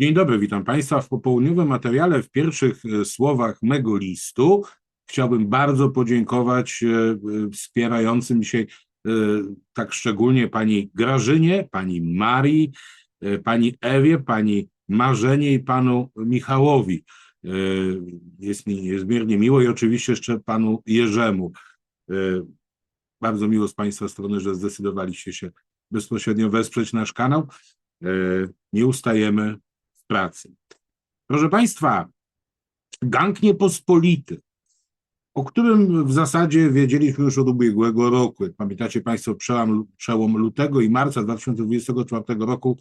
Dzień dobry, witam Państwa. W popołudniowym materiale, w pierwszych e, słowach mego listu, chciałbym bardzo podziękować e, e, wspierającym dzisiaj tak szczególnie pani Grażynie, pani Marii, pani Ewie, pani Marzenie i panu Michałowi. Jest mi niezmiernie miło i oczywiście jeszcze panu Jerzemu. Bardzo miło z Państwa strony, że zdecydowaliście się bezpośrednio wesprzeć nasz kanał. Nie ustajemy pracy. Proszę Państwa, gang niepospolity, o którym w zasadzie wiedzieliśmy już od ubiegłego roku. Jak pamiętacie Państwo, przełom, przełom lutego i marca 2024 roku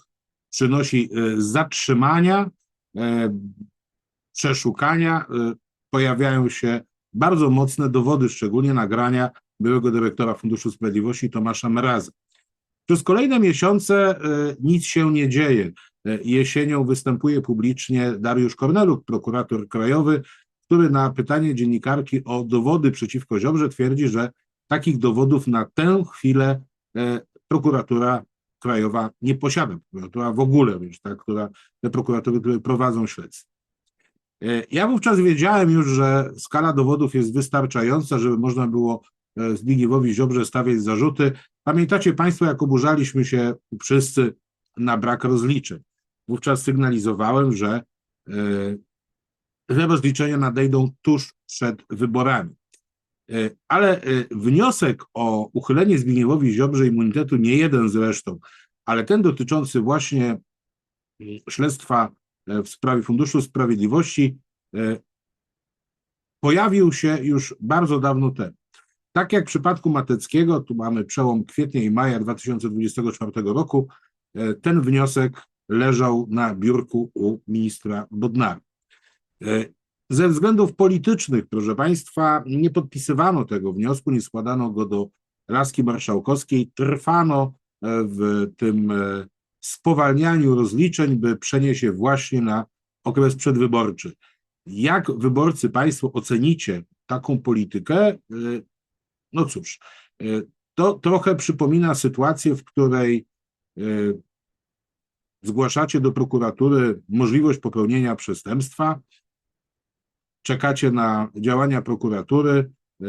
przynosi e, zatrzymania, e, przeszukania, e, pojawiają się bardzo mocne dowody, szczególnie nagrania byłego dyrektora Funduszu Sprawiedliwości Tomasza Mraza. Przez kolejne miesiące nic się nie dzieje. E, Jesienią występuje publicznie Dariusz Korneluk, prokurator krajowy, który na pytanie dziennikarki o dowody przeciwko Ziobrze twierdzi, że takich dowodów na tę chwilę e, prokuratura krajowa nie posiada. Prokuratura w ogóle, wiesz, ta, która, te prokuratury, które prowadzą śledztwo. E, Ja wówczas wiedziałem już, że skala dowodów jest wystarczająca, żeby można było Zbigniewowi Ziobrze stawiać zarzuty. Pamiętacie Państwo, jak oburzaliśmy się wszyscy na brak rozliczeń. Wówczas sygnalizowałem, że te rozliczenia nadejdą tuż przed wyborami. E, Ale e, wniosek o uchylenie Zbigniewowi Ziobrze immunitetu, nie jeden zresztą, ale ten dotyczący właśnie mm, śledztwa e, w sprawie Funduszu Sprawiedliwości, pojawił się już bardzo dawno temu. Tak jak w przypadku Mateckiego, tu mamy przełom kwietnia i maja 2024 roku, ten wniosek leżał na biurku u ministra Bodnara. E, Ze względów politycznych, proszę Państwa, nie podpisywano tego wniosku, nie składano go do laski marszałkowskiej, trwano e, w tym e, spowalnianiu rozliczeń, by przenieść je właśnie na okres przedwyborczy. Jak wyborcy Państwo ocenicie taką politykę? No cóż, to trochę przypomina sytuację, w której zgłaszacie do prokuratury możliwość popełnienia przestępstwa, czekacie na działania prokuratury, e,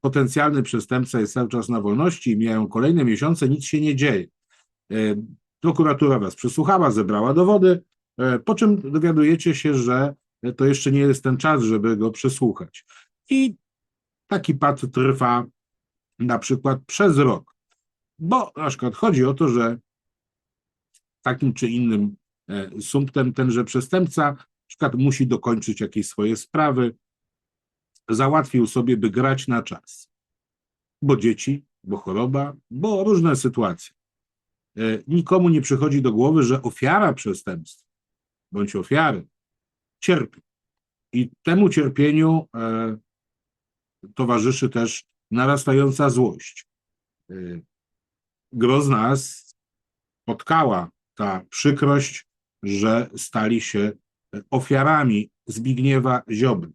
potencjalny przestępca jest cały czas na wolności mijają kolejne miesiące, nic się nie dzieje. E, Prokuratura was przesłuchała, zebrała dowody, e, po czym dowiadujecie się, że to jeszcze nie jest ten czas, żeby go przesłuchać. I taki pad trwa na przykład przez rok. Bo na przykład chodzi o to, że takim czy innym e, sumptem tenże przestępca na przykład musi dokończyć jakieś swoje sprawy, załatwił sobie, by grać na czas. Bo dzieci, bo choroba, bo różne sytuacje. E, Nikomu nie przychodzi do głowy, że ofiara przestępstwa bądź ofiary cierpi. I temu cierpieniu e, towarzyszy też narastająca złość. Gro z nas spotkała ta przykrość, że stali się ofiarami Zbigniewa Ziobry.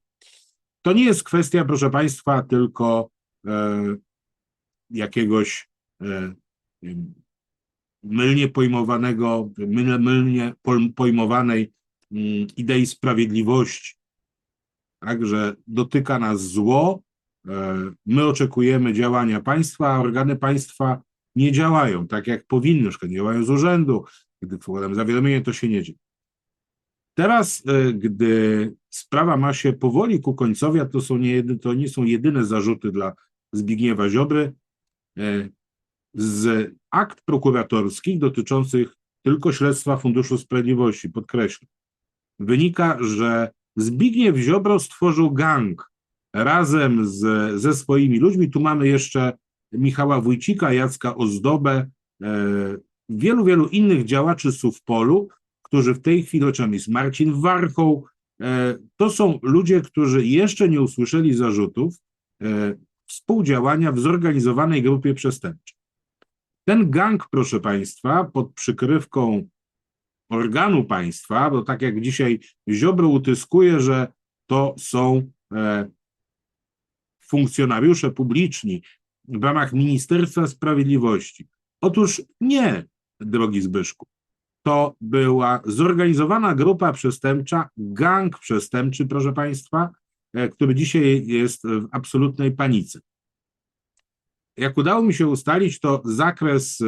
To nie jest kwestia, proszę Państwa, tylko e, jakiegoś e, mylnie pojmowanego, myl, mylnie pojmowanej mm, idei sprawiedliwości. Także dotyka nas zło, e, my oczekujemy działania państwa, a organy państwa nie działają tak, jak powinny, na działają z urzędu, gdy wkładam zawiadomienie, to się nie dzieje. Teraz, e, gdy sprawa ma się powoli ku końcowi, a to, są nie, to nie są jedyne zarzuty dla Zbigniewa Ziobry, e, z akt prokuratorskich dotyczących tylko śledztwa Funduszu Sprawiedliwości, podkreślam, wynika, że Zbigniew Ziobro stworzył gang razem z, ze swoimi ludźmi. Tu mamy jeszcze Michała Wójcika, Jacka Ozdobę, e, wielu, wielu innych działaczy Suwpolu, którzy w tej chwili, oczami jest Marcin Warchoł, e, to są ludzie, którzy jeszcze nie usłyszeli zarzutów e, współdziałania w zorganizowanej grupie przestępczej. Ten gang, proszę Państwa, pod przykrywką organu państwa, bo tak jak dzisiaj Ziobro utyskuje, że to są e, funkcjonariusze publiczni w ramach Ministerstwa Sprawiedliwości. Otóż nie, drogi Zbyszku. to była zorganizowana grupa przestępcza, gang przestępczy, proszę Państwa, e, który dzisiaj jest w absolutnej panice. Jak udało mi się ustalić, to zakres e,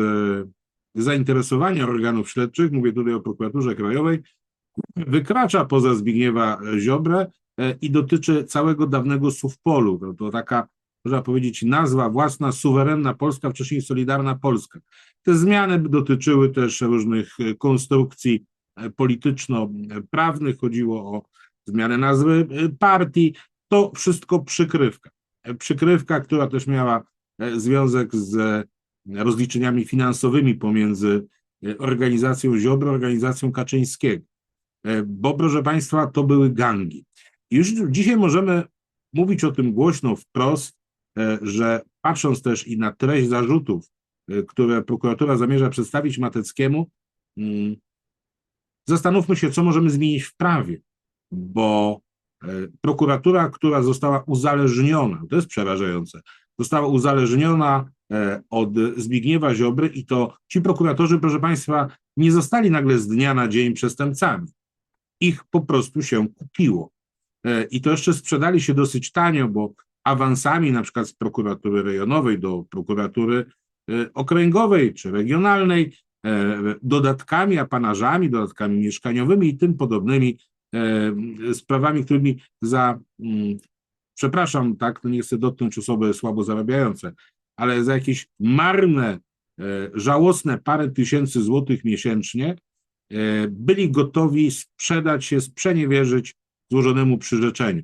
zainteresowania organów śledczych, mówię tutaj o prokuraturze krajowej, wykracza poza Zbigniewa Ziobrę e, i dotyczy całego dawnego Suwpolu. To, to taka, można powiedzieć, nazwa własna, suwerenna Polska, wcześniej Solidarna Polska. Te zmiany dotyczyły też różnych e, konstrukcji e, polityczno-prawnych, chodziło o zmianę nazwy partii. To wszystko przykrywka. Przykrywka, która też miała związek z rozliczeniami finansowymi pomiędzy organizacją Ziobro, organizacją Kaczyńskiego. E, bo proszę Państwa, to były gangi. Już dzisiaj możemy mówić o tym głośno wprost, e, że patrząc też i na treść zarzutów, e, które prokuratura zamierza przedstawić Mateckiemu, mm, zastanówmy się, co możemy zmienić w prawie, bo prokuratura, która została uzależniona, to jest przerażające, została uzależniona od Zbigniewa Ziobry i to ci prokuratorzy, proszę Państwa, nie zostali nagle z dnia na dzień przestępcami ich po prostu się kupiło. E, I to jeszcze sprzedali się dosyć tanio, bo awansami na przykład z prokuratury rejonowej do prokuratury e, okręgowej czy regionalnej, e, dodatkami, apanażami, dodatkami mieszkaniowymi i tym podobnymi sprawami, którymi za, mm, przepraszam, tak, no nie chcę dotknąć osoby słabo zarabiające, ale za jakieś marne, żałosne parę tysięcy złotych miesięcznie E, byli gotowi sprzedać się, sprzeniewierzyć złożonemu przyrzeczeniu.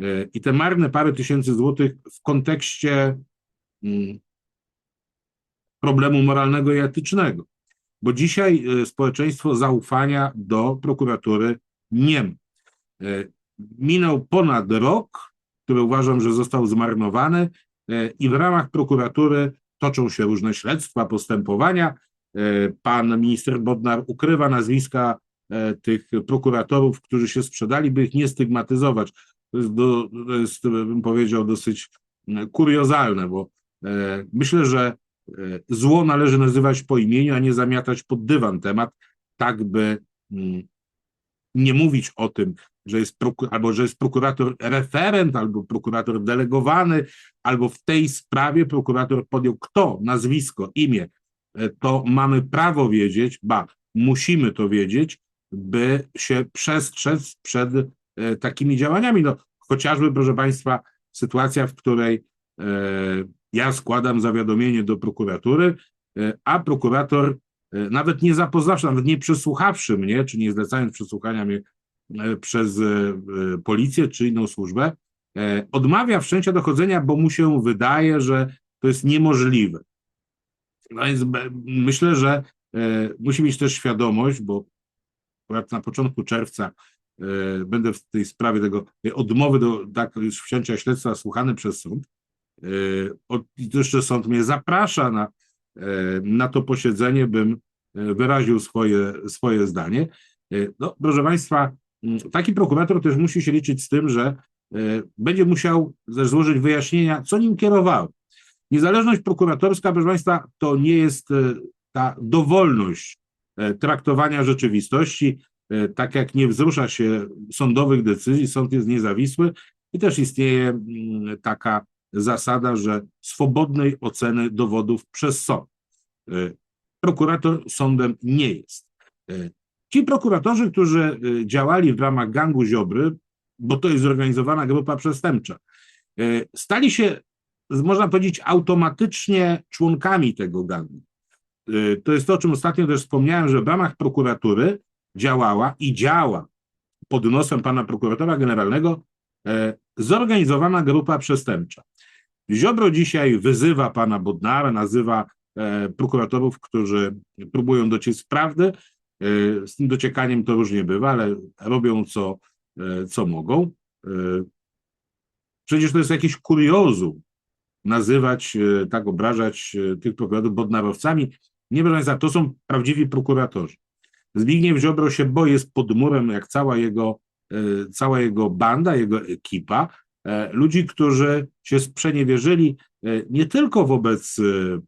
E, I te marne parę tysięcy złotych w kontekście mm, problemu moralnego i etycznego. Bo dzisiaj e, społeczeństwo zaufania do prokuratury nie ma. Minął ponad rok, który uważam, że został zmarnowany, i w ramach prokuratury toczą się różne śledztwa, postępowania. E, pan minister Bodnar ukrywa nazwiska e, tych prokuratorów, którzy się sprzedali, by ich nie stygmatyzować. To jest, do, to jest bym powiedział, dosyć e, kuriozalne, bo myślę, że zło należy nazywać po imieniu, a nie zamiatać pod dywan. Temat, tak by mm, nie mówić o tym, że jest albo że jest prokurator referent, albo prokurator delegowany, albo w tej sprawie prokurator podjął kto, nazwisko, imię, to mamy prawo wiedzieć, ba, musimy to wiedzieć, by się przestrzec przed e, takimi działaniami. No, chociażby, proszę Państwa, sytuacja, w której e, ja składam zawiadomienie do prokuratury, e, a prokurator nawet nie zapoznawszy, nawet nie przesłuchawszy mnie, czy nie zlecając przesłuchania mnie przez policję czy inną służbę, odmawia wszczęcia dochodzenia, bo mu się wydaje, że to jest niemożliwe. No więc myślę, że e, musi mieć też świadomość, bo akurat na początku czerwca e, będę w tej sprawie tego odmowy do tak, już wcięcia śledztwa słuchany przez sąd. E, I to jeszcze sąd mnie zaprasza na, na to posiedzenie, bym wyraził swoje, swoje zdanie. No, proszę Państwa, taki prokurator też musi się liczyć z tym, że będzie musiał też złożyć wyjaśnienia, co nim kierowało. Niezależność prokuratorska, proszę Państwa, to nie jest e, ta dowolność e, traktowania rzeczywistości, e, tak jak nie wzrusza się sądowych decyzji, sąd jest niezawisły i też istnieje mm, taka zasada, że swobodnej oceny dowodów przez sąd. Prokurator sądem nie jest. Ci prokuratorzy, którzy działali w ramach gangu Ziobry, bo to jest zorganizowana grupa przestępcza, stali się można powiedzieć, automatycznie członkami tego gangu. To jest to, o czym ostatnio też wspomniałem, że w ramach prokuratury działała i działa pod nosem pana prokuratora generalnego e, zorganizowana grupa przestępcza. Ziobro dzisiaj wyzywa pana Bodnara, nazywa e, prokuratorów, którzy próbują dociec prawdy. E, z tym dociekaniem to różnie bywa, ale robią co, co mogą. Przecież to jest jakieś kuriozum, nazywać, tak obrażać tych prokuratorów bodnarowcami. Nie, proszę Państwa, to są prawdziwi prokuratorzy. Zbigniew Ziobro się boi, jest pod murem, jak cała jego, e, cała jego banda, jego ekipa, ludzi, którzy się sprzeniewierzyli nie tylko wobec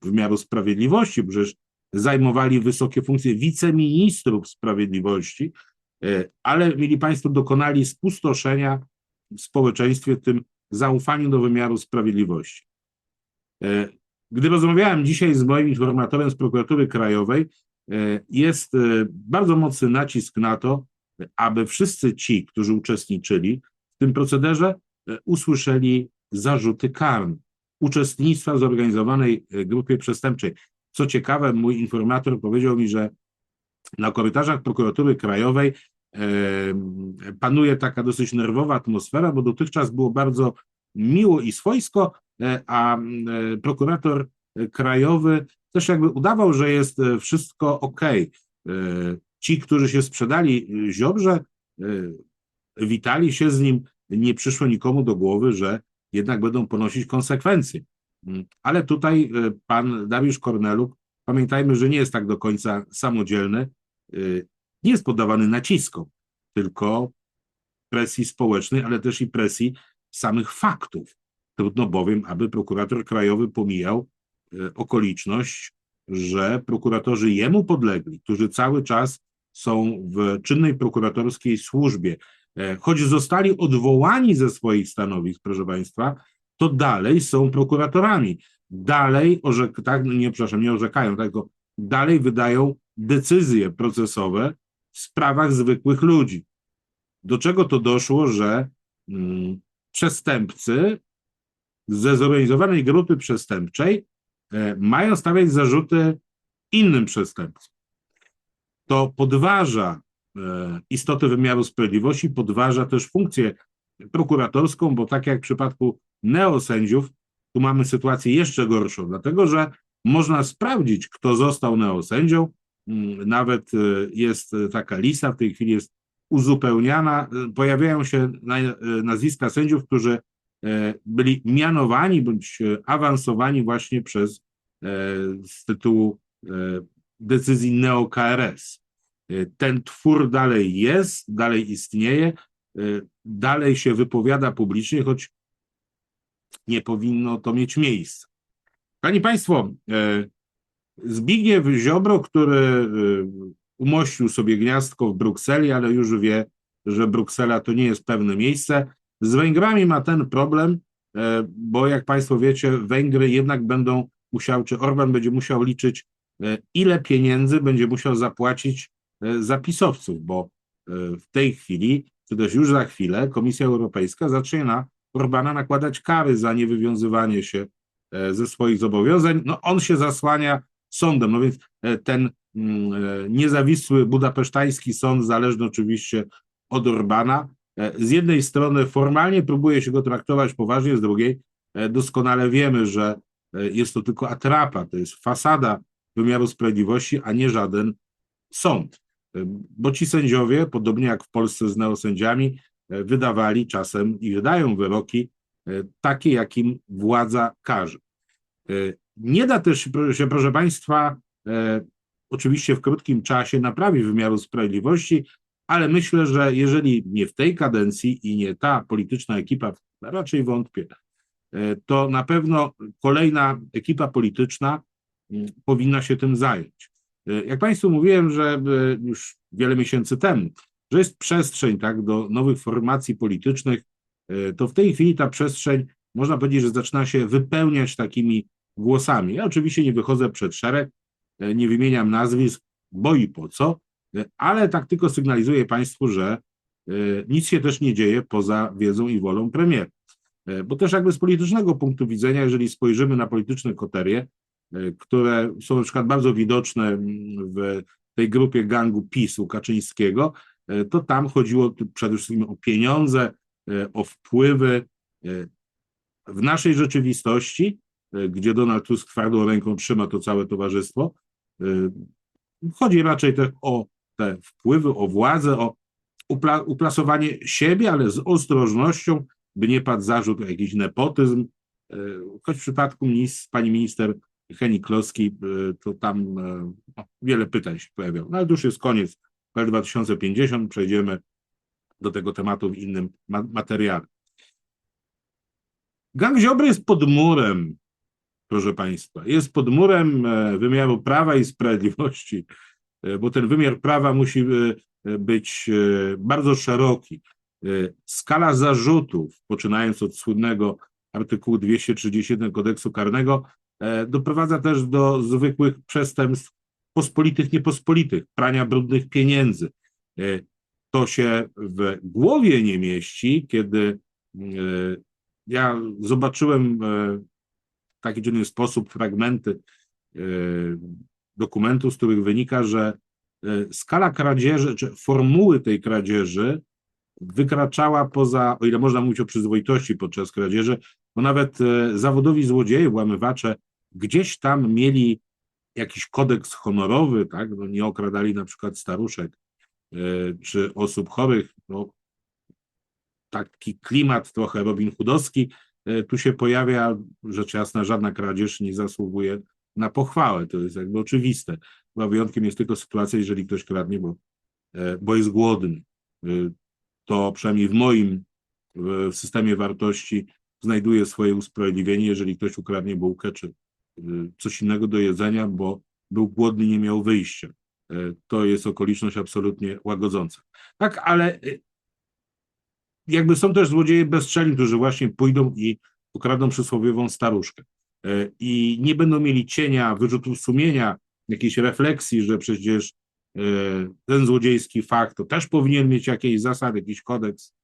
wymiaru sprawiedliwości, przecież zajmowali wysokie funkcje wiceministrów sprawiedliwości, e, ale mieli Państwo dokonali spustoszenia w społeczeństwie tym zaufaniu do wymiaru sprawiedliwości. E, Gdy rozmawiałem dzisiaj z moim informatorem z prokuratury krajowej, e, jest e, bardzo mocny nacisk na to, aby wszyscy ci, którzy uczestniczyli w tym procederze, e, usłyszeli zarzuty karne uczestnictwa w zorganizowanej e, grupie przestępczej. Co ciekawe, mój informator powiedział mi, że na korytarzach prokuratury krajowej e, panuje taka dosyć nerwowa atmosfera, bo dotychczas było bardzo miło i swojsko, e, a e, prokurator krajowy też jakby udawał, że jest e, wszystko ok. Ci, którzy się sprzedali e, Ziobrze, e, witali się z nim, nie przyszło nikomu do głowy, że jednak będą ponosić konsekwencje. Mm, Ale tutaj e, pan Dariusz Korneluk, pamiętajmy, że nie jest tak do końca samodzielny, e, nie jest poddawany naciskom, tylko presji społecznej, ale też i presji samych faktów. Trudno bowiem, aby prokurator krajowy pomijał e, okoliczność, że prokuratorzy jemu podlegli, którzy cały czas są w czynnej prokuratorskiej służbie, e, choć zostali odwołani ze swoich stanowisk, proszę Państwa, to dalej są prokuratorami. Dalej, orzek, tak, nie, przepraszam, nie orzekają, tylko dalej wydają decyzje procesowe w sprawach zwykłych ludzi. Do czego to doszło, że mm, przestępcy ze zorganizowanej grupy przestępczej e, mają stawiać zarzuty innym przestępcom. To podważa e, istotę wymiaru sprawiedliwości, podważa też funkcję prokuratorską, bo tak jak w przypadku neosędziów, tu mamy sytuację jeszcze gorszą, dlatego że można sprawdzić, kto został neosędzią. Mm, Nawet e, jest taka lista, w tej chwili jest uzupełniana. E, Pojawiają się na- e, nazwiska sędziów, którzy e, byli mianowani bądź e, awansowani właśnie przez e, z tytułu e, decyzji neo-KRS. E, Ten twór dalej jest, dalej istnieje, e, dalej się wypowiada publicznie, choć nie powinno to mieć miejsca. Panie Państwo, e, Zbigniew Ziobro, który e, umościł sobie gniazdko w Brukseli, ale już wie, że Bruksela to nie jest pewne miejsce. Z Węgrami ma ten problem, e, bo jak Państwo wiecie, Węgry jednak będą musiał, czy Orban będzie musiał liczyć, e, ile pieniędzy będzie musiał zapłacić e, za pisowców, bo w tej chwili, czy też już za chwilę, Komisja Europejska zacznie na Orbana nakładać kary za niewywiązywanie się ze swoich zobowiązań. No on się zasłania sądem, no więc ten mm, niezawisły budapesztański sąd, zależny oczywiście od Orbana, z jednej strony formalnie próbuje się go traktować poważnie, z drugiej e, doskonale wiemy, że e, jest to tylko atrapa, to jest fasada wymiaru sprawiedliwości, a nie żaden sąd. E, Bo ci sędziowie, podobnie jak w Polsce z neosędziami, e, wydawali czasem i wydają wyroki e, takie, jakim władza każe. E, Nie da też się, proszę Państwa, e, oczywiście w krótkim czasie naprawić wymiaru sprawiedliwości, ale myślę, że jeżeli nie w tej kadencji i nie ta polityczna ekipa, raczej wątpię, e, to na pewno kolejna ekipa polityczna mm, powinna się tym zająć. E, Jak Państwu mówiłem, że e, już wiele miesięcy temu, że jest przestrzeń tak, do nowych formacji politycznych, to w tej chwili ta przestrzeń, można powiedzieć, że zaczyna się wypełniać takimi głosami. Ja oczywiście nie wychodzę przed szereg, nie wymieniam nazwisk, bo i po co, ale tak tylko sygnalizuję Państwu, że e, nic się też nie dzieje poza wiedzą i wolą premiera. E, Bo też jakby z politycznego punktu widzenia, jeżeli spojrzymy na polityczne koterie, e, które są na przykład bardzo widoczne mm, w tej grupie gangu PiSu Kaczyńskiego, to tam chodziło przede wszystkim o pieniądze, o wpływy. W naszej rzeczywistości, gdzie Donald Tusk twardą ręką trzyma to całe towarzystwo, chodzi raczej też o te wpływy, o władzę, o upla- uplasowanie siebie, ale z ostrożnością, by nie padł zarzut o jakiś nepotyzm, e, choć w przypadku pani minister Heni Kloski, e, to tam e, no, wiele pytań się pojawiało. No ale już jest koniec PL 2050, przejdziemy do tego tematu w innym ma- materiale. Gang Ziobry jest pod murem. proszę Państwa. Jest pod murem wymiaru prawa i sprawiedliwości, bo ten wymiar prawa musi e, być e, bardzo szeroki. E, Skala zarzutów, poczynając od słynnego artykułu 231 kodeksu karnego, e, doprowadza też do zwykłych przestępstw pospolitych, niepospolitych, prania brudnych pieniędzy. E, To się w głowie nie mieści, kiedy e, ja zobaczyłem e, w taki czy inny sposób fragmenty e, dokumentów, z których wynika, że e, skala kradzieży, czy formuły tej kradzieży wykraczała poza, o ile można mówić o przyzwoitości podczas kradzieży, bo nawet e, zawodowi złodzieje, włamywacze gdzieś tam mieli jakiś kodeks honorowy, tak, no nie okradali na przykład staruszek e, czy osób chorych, no, taki klimat trochę Robin Hoodowski tu się pojawia, rzecz jasna, żadna kradzież nie zasługuje na pochwałę, to jest jakby oczywiste. Chyba wyjątkiem jest tylko sytuacja, jeżeli ktoś kradnie, bo, e, bo jest głodny. E, To przynajmniej w moim w systemie wartości znajduje swoje usprawiedliwienie, jeżeli ktoś ukradnie bułkę czy y, coś innego do jedzenia, bo był głodny, nie miał wyjścia. E, To jest okoliczność absolutnie łagodząca. Tak, ale jakby są też złodzieje bezczelni, którzy właśnie pójdą i ukradną przysłowiową staruszkę. E, I nie będą mieli cienia, wyrzutów sumienia, jakiejś refleksji, że przecież e, ten złodziejski fakt to też powinien mieć jakieś zasady, jakiś kodeks.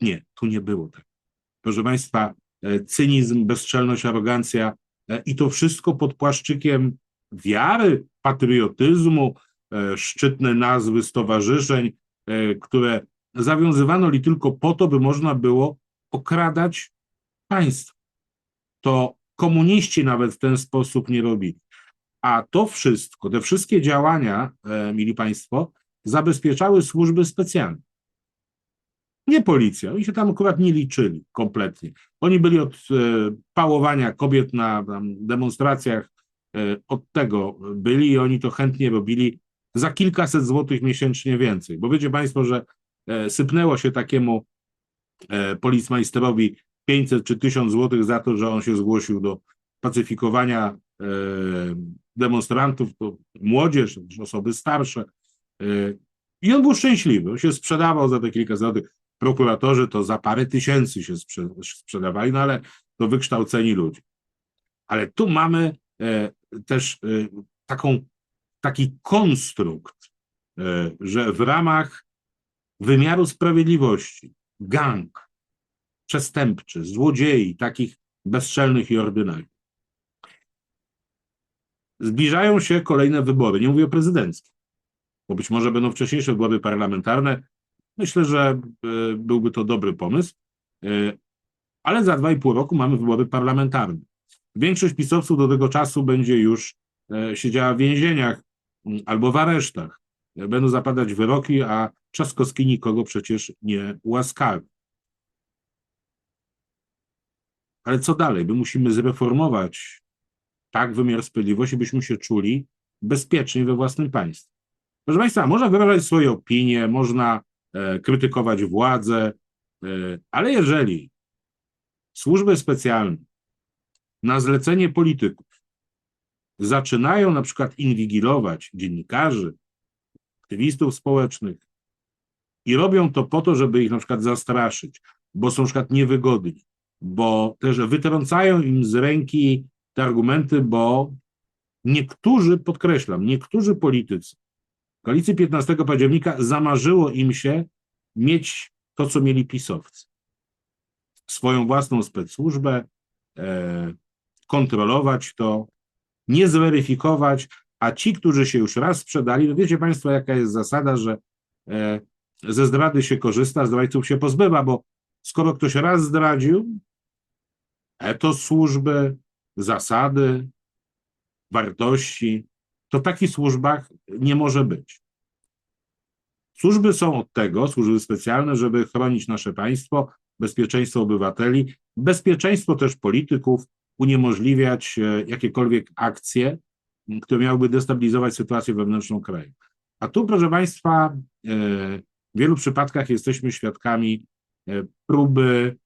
Nie, tu nie było tak. Proszę Państwa, e, cynizm, bezczelność, arogancja i to wszystko pod płaszczykiem wiary, patriotyzmu, szczytne nazwy stowarzyszeń, które zawiązywano li tylko po to, by można było okradać państwo. To komuniści nawet w ten sposób nie robili. A to wszystko, te wszystkie działania, e, mili Państwo, zabezpieczały służby specjalne. Nie policja, oni się tam akurat nie liczyli kompletnie. Oni byli od e, pałowania kobiet na tam, demonstracjach, e, od tego byli i oni to chętnie robili za kilkaset złotych miesięcznie więcej. Bo wiecie Państwo, że e, sypnęło się takiemu e, policmajsterowi 500 czy 1000 złotych za to, że on się zgłosił do pacyfikowania e, demonstrantów, to młodzież, osoby starsze. e, I on był szczęśliwy, on się sprzedawał za te kilka złotych. Prokuratorzy to za parę tysięcy się sprze sprzedawali, no ale to wykształceni ludzie. Ale tu mamy e, też taką, taki konstrukt, że w ramach wymiaru sprawiedliwości gang przestępczy, złodziei, takich bezczelnych i ordynarnych. Zbliżają się kolejne wybory. Nie mówię o prezydenckich, bo być może będą wcześniejsze wybory parlamentarne. Myślę, że e, byłby to dobry pomysł, E, ale za dwa i pół roku mamy wybory parlamentarne. Większość pisowców do tego czasu będzie już e, siedziała w więzieniach albo w aresztach. Będą zapadać wyroki, a Trzaskowski nikogo przecież nie ułaskawi. Ale co dalej? My musimy zreformować tak wymiar sprawiedliwości, byśmy się czuli bezpieczni we własnym państwie. Proszę Państwa, można wyrażać swoje opinie, można e, krytykować władzę, e, ale jeżeli służby specjalne na zlecenie polityków zaczynają na przykład inwigilować dziennikarzy, aktywistów społecznych i robią to po to, żeby ich na przykład zastraszyć, bo są na przykład niewygodni, bo też wytrącają im z ręki te argumenty, bo niektórzy, podkreślam, niektórzy politycy koalicji 15 października zamarzyło im się mieć to, co mieli pisowcy. Swoją własną specsłużbę, e, kontrolować to, nie zweryfikować, a ci, którzy się już raz sprzedali, no wiecie Państwo, jaka jest zasada, że e, ze zdrady się korzysta, zdrajców się pozbywa, bo skoro ktoś raz zdradził, etos służby, zasady, wartości, to w takich służbach nie może być. Służby są od tego, służby specjalne, żeby chronić nasze państwo, bezpieczeństwo obywateli, bezpieczeństwo też polityków, uniemożliwiać e, jakiekolwiek akcje, które miałyby destabilizować sytuację wewnętrzną kraju. A tu, proszę Państwa, e, w wielu przypadkach jesteśmy świadkami e, próby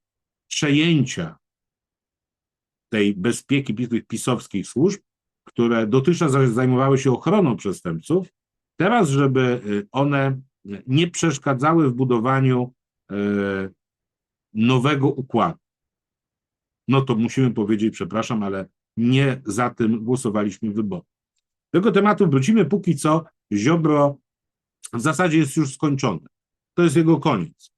przejęcia tej bezpieki tych pisowskich służb, które dotychczas zajmowały się ochroną przestępców, teraz, żeby y, one nie przeszkadzały w budowaniu y, nowego układu. No to musimy powiedzieć, przepraszam, ale nie za tym głosowaliśmy w wyborach. Tego tematu wrócimy, póki co Ziobro w zasadzie jest już skończony. To jest jego koniec.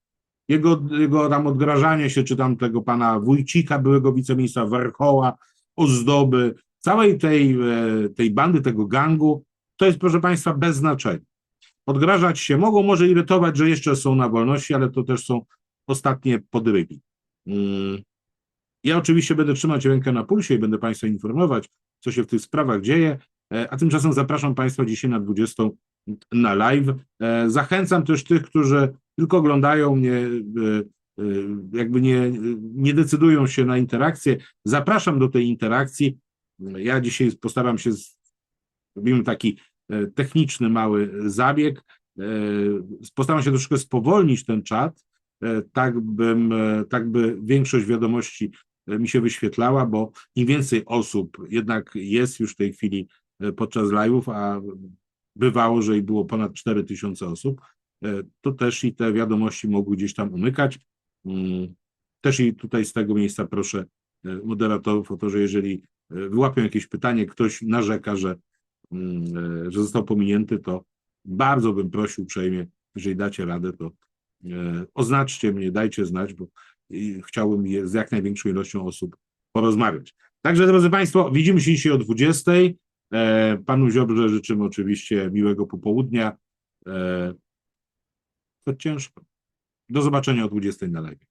Jego, jego tam odgrażanie się, czy tam tego pana Wójcika, byłego wiceministra Warchoła, Ozdoby, całej tej, e, tej bandy, tego gangu, to jest, proszę państwa, bez znaczenia. Odgrażać się mogą, może irytować, że jeszcze są na wolności, ale to też są ostatnie podrygi. Mm. Ja oczywiście będę trzymać rękę na pulsie i będę Państwa informować, co się w tych sprawach dzieje, e, a tymczasem zapraszam Państwa dzisiaj na 20 na live. E, Zachęcam też tych, którzy tylko oglądają mnie, e, jakby nie, nie decydują się na interakcję. Zapraszam do tej interakcji. Ja dzisiaj postaram się, robimy taki techniczny mały zabieg. Postaram się troszkę spowolnić ten czat, tak, bym, tak by większość wiadomości mi się wyświetlała, bo im więcej osób jednak jest już w tej chwili podczas live'ów, a bywało, że i było ponad 4 tysiące osób, to też i te wiadomości mogły gdzieś tam umykać. Mm, też i tutaj z tego miejsca proszę moderatorów o to, że jeżeli wyłapią jakieś pytanie, ktoś narzeka, że, mm, że został pominięty, to bardzo bym prosił uprzejmie, jeżeli dacie radę, to oznaczcie mnie, dajcie znać, bo chciałbym je, z jak największą ilością osób porozmawiać. Także, drodzy Państwo, widzimy się dzisiaj o 20. E, panu Ziobrze życzymy oczywiście miłego popołudnia. To ciężko. Do zobaczenia o 20 na live.